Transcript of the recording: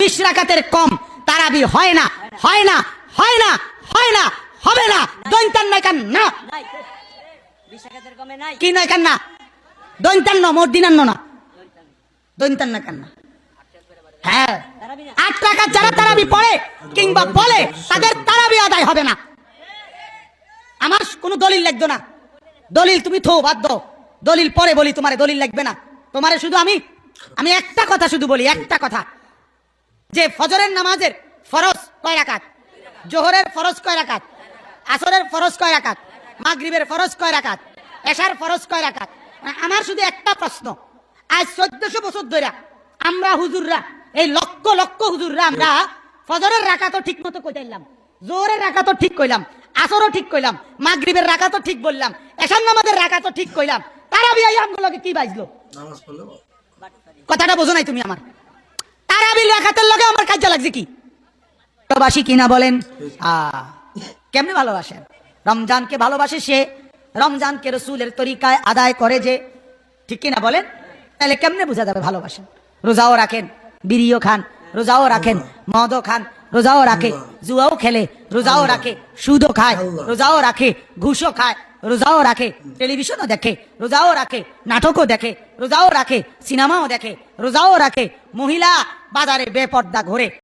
বিশ রাকাতের কম তারাবি হয় না হয় না হয় না হয় না হবে না। দৈন্তান নাই কান না নাই কমে নাই। কি নাই কান না দৈন্তান্ন মোট দিনান্ন না? দৈন্তান না কান না হ্যাঁ। তারাবি না। আট টাকা যারা তারাবি পড়ে কিংবা বলে তাদের তারাবি আদায় হবে না। আমার কোনো দলিল লাগতো না। দলিল তুমি থো বাদ দাও। দলিল পরে বলি তোমার দলিল লাগবে না। তোমারে শুধু আমি আমি একটা কথা শুধু বলি একটা কথা। যে ফজরের নামাজের ফরজ কয় রাকাত? জোহরের ফরজ কয় রাকাত? আসরের ফরজ কয় রাকাত? মাগরিবের ফরজ কয় রাকাত? এশার ফরজ কয় রাকাত? আমার শুধু একটা প্রশ্ন। আজ চোদ্দশো বছর ধরে আমরা হুজুররা এই লক্ষ লক্ষ হুজুররা আমরা ফজরের রাকাতও ঠিক মতো কইলাম জোহরের রাকাতও ঠিক কইলাম। আসরও ঠিক কইলাম। মাগরিবের রাকাতও ঠিক বললাম। এশার নামাজের রাকাতও ঠিক কইলাম। তারা বিয়াই আমগুলোকে কি বাজলো? কথাটা বোঝো নাই তুমি আমার। তারাবির রাখাতের লগে আমার কাজে লাগছে কি? ভালোবাসি কিনা বলেন? কেমনি ভালোবাসেন? রমজানকে ভালোবাসে সে, রমজানকে রসুলের তরিকায় আদায় করে যে, ঠিক কিনা বলেন? তাহলে কেমনে বোঝা যাবে ভালোবাসেন? রোজাও রাখেন, বিড়িও খান রোজাও রাখেন মদও খান রোজাও রাখে জুয়াও খেলে রোজাও রাখে সুদও খায় রোজাও রাখে ঘুষও খায় রোজাও রাখে টেলিভিশনও দেখে রোজাও রাখে নাটকও দেখে রোজাও রাখে সিনেমাও দেখে রোজাও রাখে মহিলা বাজারে বেপর্দা ঘোরে